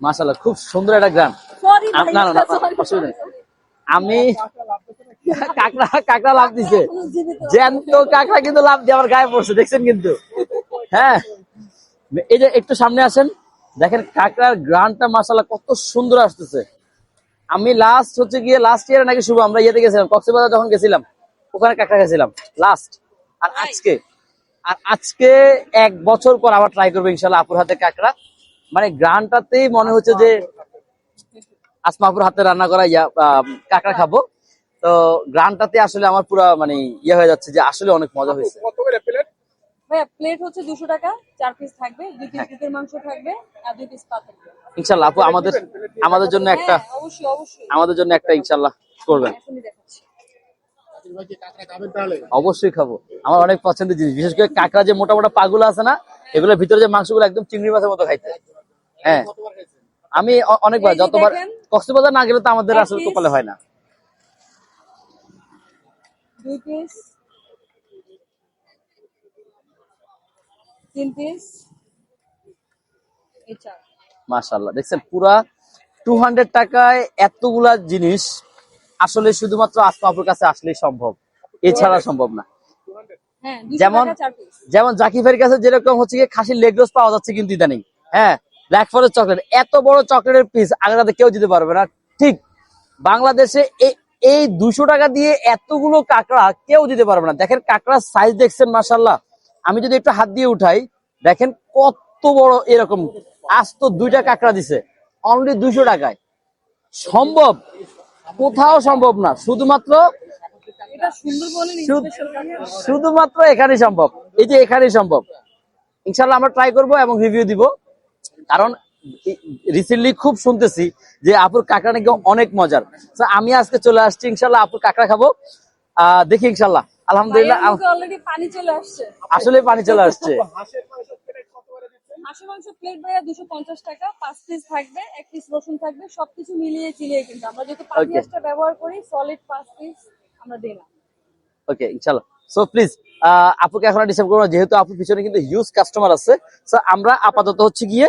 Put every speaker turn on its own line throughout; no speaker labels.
মাশাল্লাহ খুব সুন্দর একটা গ্রাম। না, না, না, অসুবিধা নেই। আমি কাকড়া কাকড়া লাভ দিছে। জ্যান্ত কাকড়া কিন্তু লাভ দিয়ে আমার গায়ে পড়ছে দেখছেন কিন্তু? হ্যাঁ। এই যে একটু সামনে আসেন দেখেন কাকড়ার গ্রানটা মাসাল্লাহ কত সুন্দর আসতেছে। আমি লাস্ট হচ্ছে গিয়ে লাস্ট ইয়ার নাকি শুভ আমরা ইয়েতে গেছিলাম কক্সবাজার যখন গেছিলাম ওখানে কাকড়া গেছিলাম লাস্ট আর আজকে আর আজকে এক বছর পর আবার ট্রাই করব ইনশাল্লাহ আপুর হাতে কাকড়া। মানে গ্রানটাতেই মনে হচ্ছে যে আসমাপুর হাতে রান্না করা ইয়া কাঁকড়া খাব। তো গ্রানটাতে আসলে আমার পুরো মানে ইয়ে হয়ে যাচ্ছে যে আসলে অনেক মজা হয়েছে।
কত করে প্লেট?
ভাইয়া প্লেট হচ্ছে দুশো টাকা চার পিস থাকবে দুই পিস বুকের মাংস থাকবে আর দুই পিস পা থাকবে।
ইনশাল্লাহ আপু আমাদের আমাদের জন্য একটা
হ্যাঁ অবশ্যই অবশ্যই।
আমাদের জন্য একটা ইনশাল্লাহ করবেন। অবশ্যই খাব। আমার অনেক পছন্দের জিনিস বিশেষ করে কাঁকড়া যে মোটা মোটা পাগুলো আছে না এগুলোর ভিতরে যে মাংসগুলো একদম চিংড়ি মাছের মতো খাইতে। হ্যাঁ। আমি অনেকবার যতবার। কক্সবাজার না গেলে তো আমাদের আসলে কপালে হয় না। মাশাল্লাহ দেখছেন পুরা টু হান্ড্রেড টাকায় এতগুলা জিনিস আসলে শুধুমাত্র আসমাপুর কাছে আসলেই সম্ভব। এছাড়া সম্ভব না।
হ্যাঁ
যেমন যেমন জাকিফের কাছে যেরকম হচ্ছে খাসির লেগ রোজ পাওয়া যাচ্ছে কিন্তু ইদানিং। হ্যাঁ ব্ল্যাক ফরেস্ট চকলেট এত বড় চকলেটের পিস আগ্রাতে কেউ দিতে পারবে না। ঠিক বাংলাদেশে এই দুশো টাকা দিয়ে এতগুলো কাঁকড়া কেউ দিতে পারবে না। দেখেন কাঁকড়ার সাইজ দেখছেন মাসাল্লাহ আমি যদি একটু হাত দিয়ে উঠাই দেখেন কত বড় এরকম। আজ তো দুইটা কাঁকড়া দিছে অনলি দুশো টাকায়। সম্ভব? কোথাও সম্ভব না। শুধুমাত্র শুধুমাত্র এখানেই সম্ভব। এই যে এখানেই সম্ভব। ইনশাল্লাহ আমরা ট্রাই করব এবং রিভিউ দিব। কারণ রিসেন্টলি খুব শুনতেছি যে আপুর কাঁকড়া নাকি অনেক মজার। তো আমি আজকে চলে আসছি ইনশাল্লাহ আপুর কাঁকড়া খাব। আহ দেখি ইনশাল্লাহ আলহামদুলিল্লাহ
পানি চলে আসছে।
আসলে পানি চলে আসছে।
হাঁসের মাংস প্লেট কত করে দিচ্ছেন?
হাঁসের মাংস প্লেট ভাইয়া দুশো পঞ্চাশ টাকা পাঁচ পিস থাকবে এক পিস রসুন থাকবে সবকিছু মিলিয়ে চিলিয়ে কিন্তু। আমরা যেহেতু পাঁচ ব্যবহার করি সলিড পাঁচ পিস আমরা দিই না
ওকে ইনশাল্লাহ সো প্লিজ আপুকে এখন ডিস্টার্ব করব যেহেতু আপুর পিছনে কিন্তু হিউজ কাস্টমার আছে। সো আমরা আপাতত হচ্ছে গিয়ে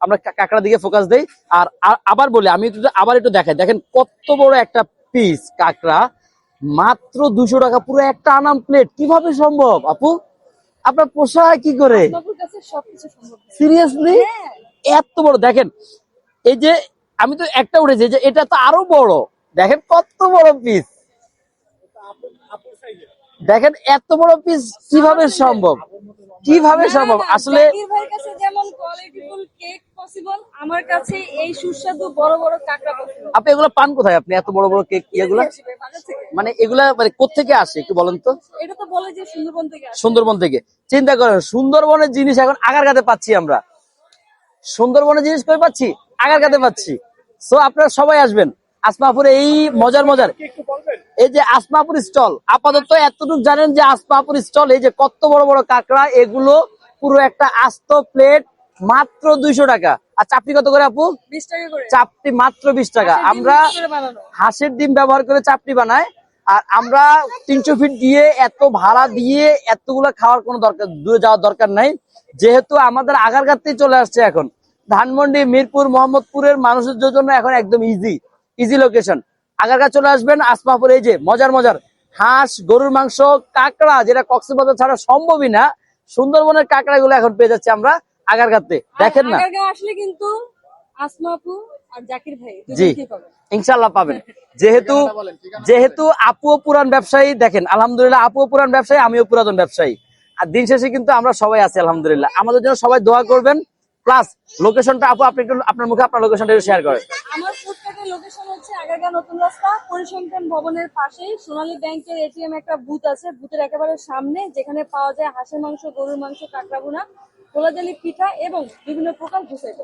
আমরা কা- কাঁকড়া দিকে ফোকাস দেই। আর আবার বলি আমি একটু আবার একটু দেখাই। দেখেন কত বড় একটা পিস কাঁকড়া। মাত্র দুশো টাকা পুরো একটা আনাম প্লেট কীভাবে সম্ভব আপু? আপনার পোষায় কি করে। সিরিয়াসলি
হ্যাঁ।
এত বড়। দেখেন এই যে আমি তো একটা উঠেছি যে এটা তো আরও বড়। দেখেন কত বড় পিস দেখেন এত বড় পিস কীভাবে সম্ভব? কীভাবে সম্ভব? আসলে
জাকির ভাইয়ের কাছে যেমন কোয়ালিটিফুল কেক পসিবল আমার কাছে এই সুস্বাদু বড় বড় কাঁকড়া পসিবল
আপনি এগুলো পান কোথায়? আপনি এত বড় বড় কেক এগুলা মানে এগুলা মানে কোথেকে আসে একটু বলেন তো?
এটা তো বলে যে সুন্দরবন থেকে আসে।
সুন্দরবন থেকে। চিন্তা করেন সুন্দরবনের জিনিস এখন আগার আগারগাতে পাচ্ছি আমরা। সুন্দরবনের জিনিস কই পাচ্ছি? আগার আগারগাতে পাচ্ছি। সো আপনারা সবাই আসবেন। আসমাপুরে এই মজার মজার।
কি একটু বলবেন?
এই যে আসমাপুর স্টল আপাতত এতটুকু জানেন যে আসমাপুর স্টল এই যে কত বড় বড় কাঁকড়া এগুলো পুরো একটা আস্ত প্লেট মাত্র দুইশো টাকা। আর চাপটি কত করে আপু? চাপটি মাত্র বিশ টাকা। আমরা হাঁসের ডিম ব্যবহার করে চাপটি বানাই। আর আমরা তিনশো ফিট দিয়ে এত ভাড়া দিয়ে এতগুলো খাওয়ার কোনো দরকার দূরে যাওয়ার দরকার নাই। যেহেতু আমাদের আগারগাতেই চলে আসছে এখন। ধানমন্ডি মিরপুর মোহাম্মদপুরের মানুষের জন্য এখন একদম ইজি ইজি লোকেশন আগারগা চলে আসবেন আসমাপুর এই যে মজার মজার। হাঁস গরুর মাংস কাঁকড়া যেটা কক্সবাজার ছাড়া সম্ভবই না সুন্দরবনের কাঁকড়া গুলো এখন পেয়ে যাচ্ছে আমরা। আগারগাতে দেখেন না?
আসলে কিন্তু আসমা আপু আর জাকির ভাই
জি
পাবেন।
ইনশাল্লাহ পাবেন। যেহেতু যেহেতু আপুও পুরান ব্যবসায়ী দেখেন আলহামদুলিল্লাহ আপুও পুরান ব্যবসায়ী আমিও পুরাতন ব্যবসায়ী। আর দিন শেষে কিন্তু আমরা সবাই আছি আলহামদুলিল্লাহ। আমাদের জন্য সবাই দোয়া করবেন। প্লাস লোকেশনটা আপু আপনি একটু আপনার মুখে আপনার লোকেশনটা শেয়ার করেন।
আমার ফুডট্রাকের লোকেশন হচ্ছে আগারগাঁও নতুন রাস্তা পরিসংখ্যান ভবনের পাশেই সোনালী ব্যাংকের এটিএম একটা বুথ আছে। বুথের একেবারে সামনে যেখানে পাওয়া যায় হাঁসের মাংস গরুর মাংস কাঁকড়া ভুনা কোলাজালি পিঠা এবং বিভিন্ন প্রকার ঘুষাই